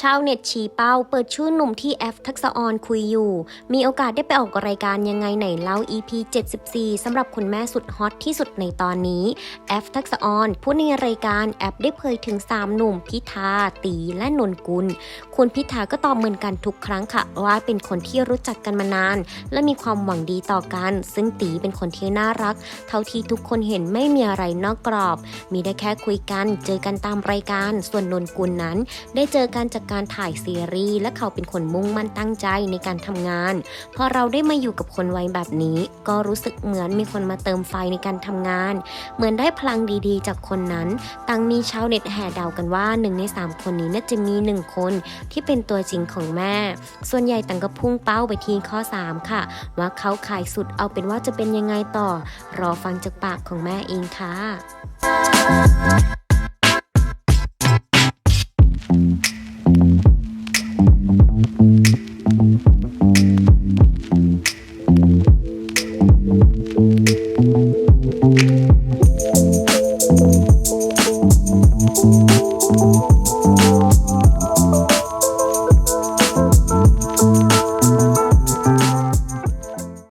ชาวเน็ตชี้เป้าเปิดชื่อหนุ่มที่แอฟทักษะออนคุยอยู่ มีโอกาสได้ไปออกรายการยังไงไหนเล่า EP 74 สำหรับคุณแม่สุดฮอตที่สุดในตอนนี้แอฟทักษะออนผู้ในรายการแอฟได้เผยถึง 3 หนุ่มพิธาตีและนนกุล คุณพิธาก็ตอบเหมือนกันทุกครั้งค่ะ ว่าเป็นคนที่รู้จักกันมานาน และมีความหวังดีต่อกัน ซึ่งตีเป็นคนที่น่ารัก เท่าที่ทุกคนเห็นไม่มีอะไรนอกกรอบ มีได้แค่คุยกัน เจอกันตามรายการ ส่วนนนกุลนั้น ได้เจอกันจากากการถ่ายซีรีส์และเขาเป็นคนมุ่งมั่นตั้งใจในการทำงาน พอเราได้มาอยู่กับคนวัยแบบนี้ ก็รู้สึกเหมือนมีคนมาเติมไฟในการทำงาน เหมือนได้พลังดีๆ จากคนนั้นตั้งมีชาวเน็ตแห่เดากันว่าหนึ่งใน 3 คนนี้น่าจะมี 1 คนที่เป็นตัวจริงของแม่ ส่วนใหญ่ต่างก็พุ่งเป้าไปที่ข้อ 3 ค่ะ ว่าเขาขายสุดเอาเป็นว่าจะเป็นยังไงต่อ รอฟังจากปากของแม่เองค่ะ Thank you.